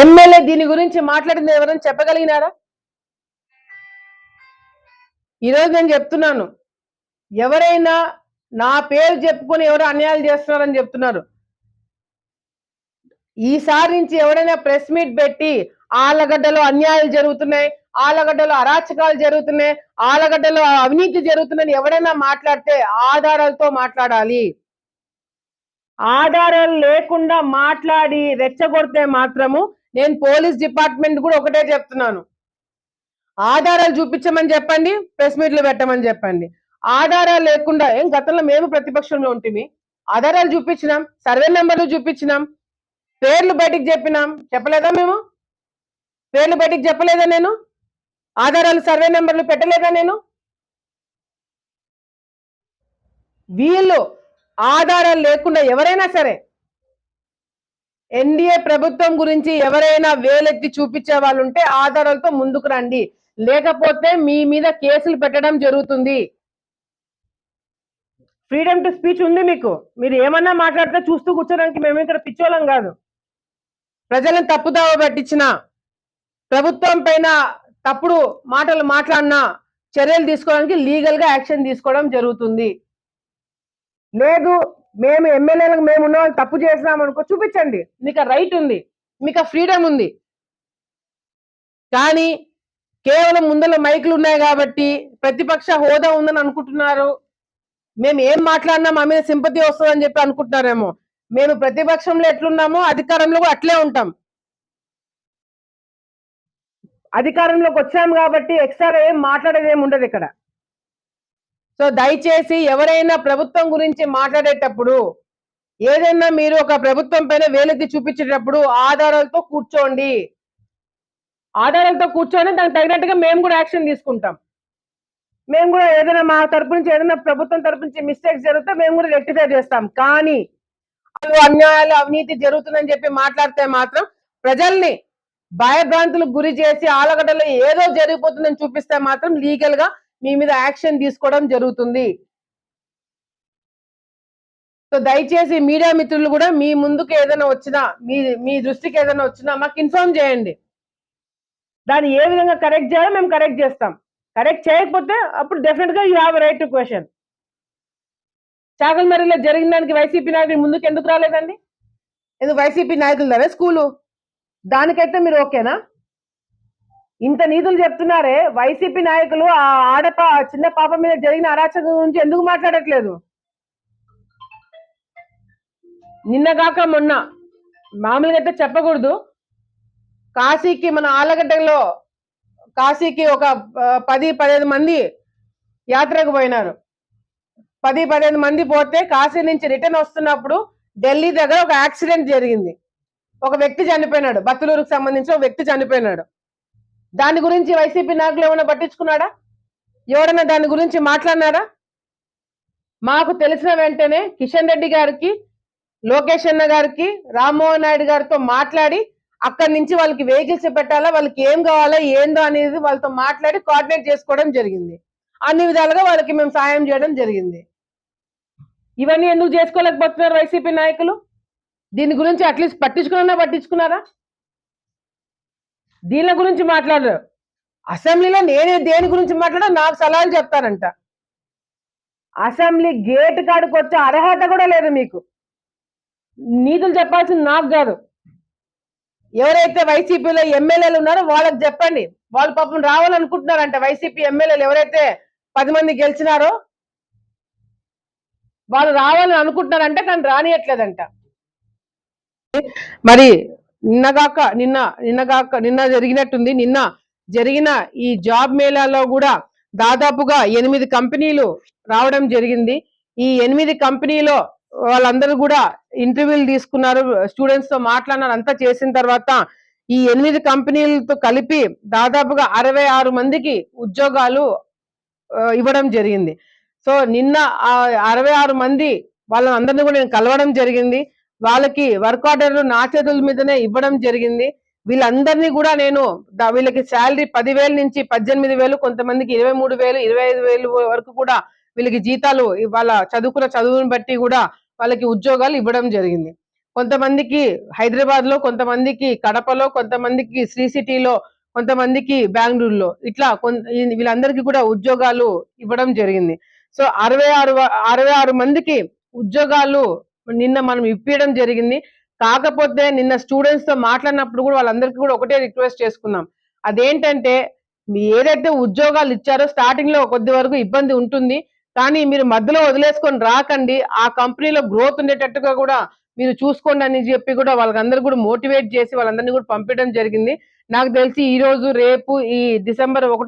MLA దీని గురించి మాట్లాడింది ఎవరైనా చెప్పగలిగినారా? ఈరోజు నేను చెప్తున్నాను. ఎవరైనా నా పేరు చెప్పుకొని ఎవరు అన్యాయాలు చేస్తున్నారని చెప్తున్నారు. ఈసారి నుంచి ఎవరైనా ప్రెస్ మీట్ పెట్టి ఆలగడ్డలో అన్యాయాలు జరుగుతున్నాయి ఆలగడ్డలో అరాచకాలు జరుగుతున్నాయి ఆలగడ్డలో అవినీతి జరుగుతుందని ఎవరైనా మాట్లాడితే ఆధారాలతో మాట్లాడాలి. ఆధారాలు లేకుండా మాట్లాడి రెచ్చగొడితే మాత్రము నేను పోలీస్ డిపార్ట్మెంట్ కూడా ఒకటే చెప్తున్నాను. ఆధారాలు చూపించమని చెప్పండి ప్రెస్ మీట్లు పెట్టమని చెప్పండి. ఆధారాలు లేకుండా ఏం గతంలో మేము ప్రతిపక్షంలో ఉంటుంది ఆధారాలు చూపించినాం సర్వే నెంబర్లు చూపించినాం పేర్లు బయటికి చెప్పినాం. చెప్పలేదా మేము? పేర్లు బయటికి చెప్పలేదా నేను? ఆధారాలు సర్వే నెంబర్లు పెట్టలేదా నేను? వీళ్ళు ఆధారాలు లేకుండా ఎవరైనా సరే ఎన్డీఏ ప్రభుత్వం గురించి ఎవరైనా వేలెత్తి చూపించే వాళ్ళు ఉంటే ఆధారాలతో ముందుకు రండి. లేకపోతే మీ మీద కేసులు పెట్టడం జరుగుతుంది. ఫ్రీడమ్ టు స్పీచ్ ఉంది మీకు. మీరు ఏమన్నా మాట్లాడితే చూస్తూ కూర్చోడానికి మేము ఇక్కడ పిచ్చోళం కాదు. ప్రజలను తప్పుదావ పట్టించిన ప్రభుత్వం పైన తప్పుడు మాటలు మాట్లాడినా చర్యలు తీసుకోవడానికి లీగల్గా యాక్షన్ తీసుకోవడం జరుగుతుంది. లేదు మేము ఎమ్మెల్యేలకు మేము ఉన్న వాళ్ళు తప్పు చేసినాం అనుకో చూపించండి. మీకు రైట్ ఉంది. మీకు ఫ్రీడమ్ ఉంది. కానీ కేవలం ముందర మైకులు ఉన్నాయి కాబట్టి ప్రతిపక్ష హోదా ఉందని అనుకుంటున్నారు. మేము ఏం మాట్లాడినా మా మీద సింపతి వస్తుందని చెప్పి అనుకుంటున్నారేమో. మేము ప్రతిపక్షంలో ఎట్లున్నామో అధికారంలో కూడా అట్లే ఉంటాం. అధికారంలోకి వచ్చాము కాబట్టి ఎక్స్ట్రా ఏం మాట్లాడేది ఏమి ఉండదు ఇక్కడ. సో దయచేసి ఎవరైనా ప్రభుత్వం గురించి మాట్లాడేటప్పుడు ఏదైనా మీరు ఒక ప్రభుత్వం పైన వేలెత్తి చూపించేటప్పుడు ఆధారాలతో కూర్చోండి. ఆధారాలతో కూర్చొని దానికి తగినట్టుగా మేము కూడా యాక్షన్ తీసుకుంటాం. మేము కూడా ఏదైనా మా తరపు నుంచి ఏదైనా ప్రభుత్వం తరపు నుంచి మిస్టేక్స్ జరిగితే మేము కూడా రెక్టిఫై చేస్తాం. కానీ అసలు అన్యాయాలు అవినీతి జరుగుతుందని చెప్పి మాట్లాడితే మాత్రం ప్రజల్ని భయభ్రాంతులకు గురి చేసి ఆలగడ్డలో ఏదో జరిగిపోతుందని చూపిస్తే మాత్రం లీగల్గా మీ మీద యాక్షన్ తీసుకోవడం జరుగుతుంది. సో దయచేసి మీడియా మిత్రులు కూడా మీ ముందుకు ఏదైనా వచ్చినా మీ మీ దృష్టికి ఏదైనా వచ్చినా మాకు ఇన్ఫార్మ్ చేయండి. దాన్ని ఏ విధంగా కరెక్ట్ చేయాలో మేము కరెక్ట్ చేస్తాం. కరెక్ట్ చేయకపోతే అప్పుడు డెఫినెట్గా you have right to question చాగల్మరిలో జరిగిన దానికి వైసీపీ నాయకులు ముందుకు ఎందుకు రాలేదండి? ఎందుకు వైసీపీ నాయకులు స్కూలు. దానికైతే మీరు ఓకేనా? ఇంత నీతులు చెప్తున్నారే వైసీపీ నాయకులు ఆ ఆడప చిన్న పాప మీద జరిగిన అరాచకం గురించి ఎందుకు మాట్లాడట్లేదు? నిన్నగాక మొన్న మామూలుగా అయితే చెప్పకూడదు. కాశీకి మన ఆలగడ్డలో కాశీకి ఒక పది పదిహేను మంది యాత్రకు పోయినారు. పది పదిహేను మంది పోతే కాశీ నుంచి రిటర్న్ వస్తున్నప్పుడు ఢిల్లీ దగ్గర ఒక యాక్సిడెంట్ జరిగింది. ఒక వ్యక్తి చనిపోయినాడు. బత్తులూరుకు సంబంధించి ఒక వ్యక్తి చనిపోయినాడు. దాని గురించి వైసీపీ నాయకులు ఏమైనా పట్టించుకున్నాడా? ఎవరైనా దాని గురించి మాట్లాడినారా మాకు తెలిసిన వెంటనే కిషన్ రెడ్డి గారికి లోకేష్ అన్న గారికి రామ్మోహన్ నాయుడు గారితో మాట్లాడి అక్కడి నుంచి వాళ్ళకి వెహికల్స్ పెట్టాలా వాళ్ళకి ఏం కావాలా ఏందో అనేది వాళ్ళతో మాట్లాడి కోఆర్డినేట్ చేసుకోవడం జరిగింది. అన్ని విధాలుగా వాళ్ళకి మేము సాయం చేయడం జరిగింది. ఇవన్నీ ఎందుకు చేసుకోలేకపోతున్నారు వైసీపీ నాయకులు? దీని గురించి అట్లీస్ట్ పట్టించుకున్నా పట్టించుకున్నారా? దీని గురించి మాట్లాడరు. అసెంబ్లీలో నేనే దేని గురించి మాట్లాడా నాకు సలహాలు చెప్తారంట. అసెంబ్లీ గేట్ కాడికి వచ్చే అర్హత కూడా లేదు మీకు. నీతులు చెప్పాల్సింది నాకు కాదు. ఎవరైతే వైసీపీలో ఎమ్మెల్యేలు ఉన్నారో వాళ్ళకి చెప్పండి. వాళ్ళు పాపం రావాలనుకుంటున్నారంట వైసీపీ ఎమ్మెల్యేలు ఎవరైతే పది మంది గెలిచినారో. వాళ్ళు రావాలని అనుకుంటున్నారంటే కానీ రానియట్లేదంట. మరి నిన్నగాక నిన్న నిన్నగాక నిన్న జరిగినట్టుంది. నిన్న జరిగిన ఈ జాబ్ మేళాలో కూడా దాదాపుగా ఎనిమిది కంపెనీలు రావడం జరిగింది. ఈ ఎనిమిది కంపెనీలో వాళ్ళందరూ కూడా ఇంటర్వ్యూలు తీసుకున్నారు స్టూడెంట్స్తో మాట్లాడినారు అంతా చేసిన తర్వాత ఈ ఎనిమిది కంపెనీలతో కలిపి దాదాపుగా అరవై ఆరు మందికి ఉద్యోగాలు ఇవ్వడం జరిగింది. సో నిన్న ఆ అరవై ఆరు మంది వాళ్ళందరినీ కూడా నేను కలవడం జరిగింది. వాళ్ళకి వర్క్ ఆర్డర్లు నా చేతుల మీదనే ఇవ్వడం జరిగింది. వీళ్ళందరినీ కూడా నేను వీళ్ళకి శాలరీ పదివేల నుంచి పద్దెనిమిది వేలు కొంతమందికి ఇరవై మూడు వేలు ఇరవై ఐదు వేలు వరకు కూడా వీళ్ళకి జీతాలు వాళ్ళ చదువుకున్న చదువుని బట్టి కూడా వాళ్ళకి ఉద్యోగాలు ఇవ్వడం జరిగింది. కొంతమందికి హైదరాబాద్లో కొంతమందికి కడపలో కొంతమందికి శ్రీ సిటీలో కొంతమందికి బెంగళూరులో ఇట్లా వీళ్ళందరికీ కూడా ఉద్యోగాలు ఇవ్వడం జరిగింది. సో అరవై ఆరు అరవై ఆరు మందికి ఉద్యోగాలు నిన్న మనం ఇప్పించడం జరిగింది. కాకపోతే నిన్న స్టూడెంట్స్తో మాట్లాడినప్పుడు కూడా వాళ్ళందరికీ కూడా ఒకటే రిక్వెస్ట్ చేసుకున్నాం. అదేంటంటే మీ ఏదైతే ఉద్యోగాలు ఇచ్చారో స్టార్టింగ్లో కొద్ది వరకు ఇబ్బంది ఉంటుంది. కానీ మీరు మధ్యలో వదిలేసుకొని రాకండి. ఆ కంపెనీలో గ్రోత్ ఉండేటట్టుగా కూడా మీరు చూసుకోండి అని చెప్పి కూడా వాళ్ళకందరూ కూడా మోటివేట్ చేసి వాళ్ళందరినీ కూడా పంపించడం జరిగింది. నాకు తెలిసి ఈ రోజు రేపు ఈ డిసెంబర్ ఒకటో